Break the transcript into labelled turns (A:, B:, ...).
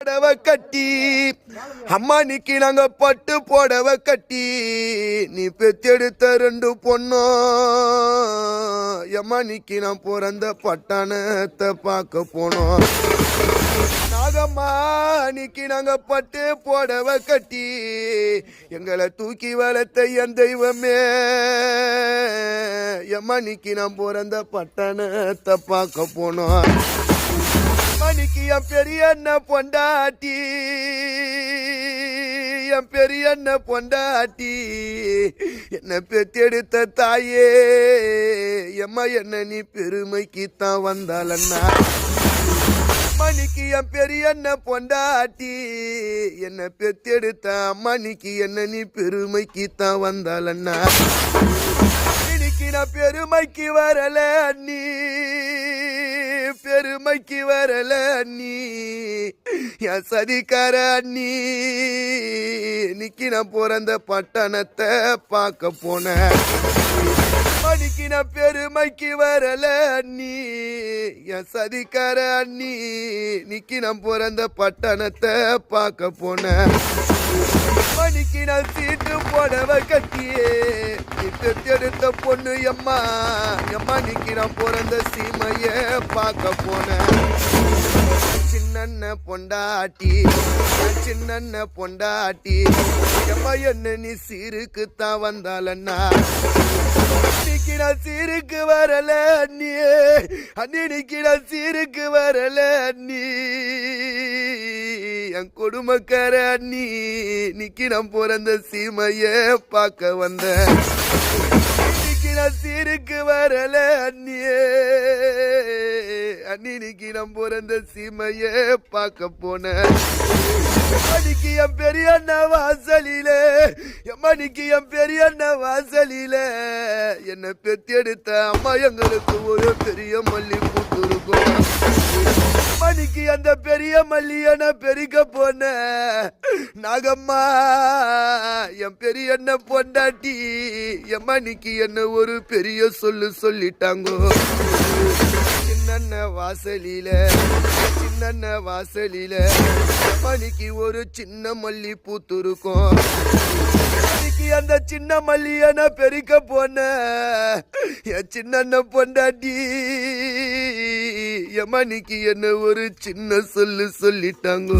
A: புடவை கட்டி அம்மா நிக்கி நாங்க பட்டு புடவை கட்டி நீ பெத்தெடுத்த ரெண்டு பொண்ணும் எம்மா நிக்கி நான் பிறந்த பட்டாணத்தை பார்க்க போனோம் நாகம்மா நிக்கி நாங்க பட்டு புடவை கட்டி எங்களை தூக்கி வளர்த்த என் தெய்வமே எம்மா நிக்கி நான் பிறந்த பட்டணத்தை பார்க்க போனோம் மணிக்கு என் பெரிய அண்ணன் பொண்டாட்டி என் பெரிய அண்ணன் பொண்டாட்டி என்னை பெத்தெடுத்த தாயே எம்மா என்ன நீ பெருமைக்கு தான் வந்தாலண்ணா மணிக்கு என் பெரிய அண்ணன் பொண்டாட்டி என்னை பெத்தெடுத்த மணிக்கு என்ன நீ பெருமைக்கு தான் வந்தாலண்ணா இன்னைக்கு நான் பெருமைக்கு வரல நீ பெருமைக்கு வரல அண்ணி. என் சதிக்கார அண்ணி. இன்னைக்கு நான் பிறந்த பட்டணத்தை பார்க்க போனேன். மணிக்கு நான் பெருமைக்கு வரல அண்ணி. என் சதிக்கார அண்ணி. இன்னைக்கு நான் பிறந்த பட்டணத்தை பார்க்க போனேன். சீட்டு போடவ கட்டியே. சீட்டு பொண்ணு எம்மா எம்மா நிக்கிறான் பிறந்த சீமைய பார்க்க போனேன். சின்ன பொண்டாட்டி என் சின்ன பொண்டாட்டி எம்மா என்ன நீ சீருக்கு தான் வந்தாலண்ணா அன்னைக்கு சீருக்கு வரல அண்ணி அன்னைக்கு நான் சீருக்கு வரல அண்ணி. என் கொடுமைக்கார அண்ணி நிக்கி நான் பிறந்த சீமைய பார்க்க வந்தேன் இன்னைக்கு நான் சீருக்கு வரல அண்ணியே. அண்ணி நிக்கி நான் பிறந்த சீமைய பார்க்க போனேன் அன்னைக்கு என் பெரிய அண்ணா வாசலில எம்மணிக்கு என் பெரிய அண்ணா வாசலில. என்னை பெத்தெடுத்த அம்மா எங்களுக்கு ஒரு பெரிய மல்லி அந்த பெரிய மல்லியன பெருக்க போன. நாகம்மா என் பெரிய என்ன பொண்டாட்டி என் மணிக்கு என்ன ஒரு பெரிய சொல்லு சொல்லிட்டாங்கோ. சின்ன வாசலில சின்ன வாசலில மணிக்கு ஒரு சின்ன மல்லி பூத்துருக்கும். மணிக்கு அந்த சின்ன மல்லியன பெருக்க போன. என் சின்ன பொண்டாட்டி என் மணிக்கு என்ன ஒரு சின்ன சொல்லு சொல்லிட்டாங்க.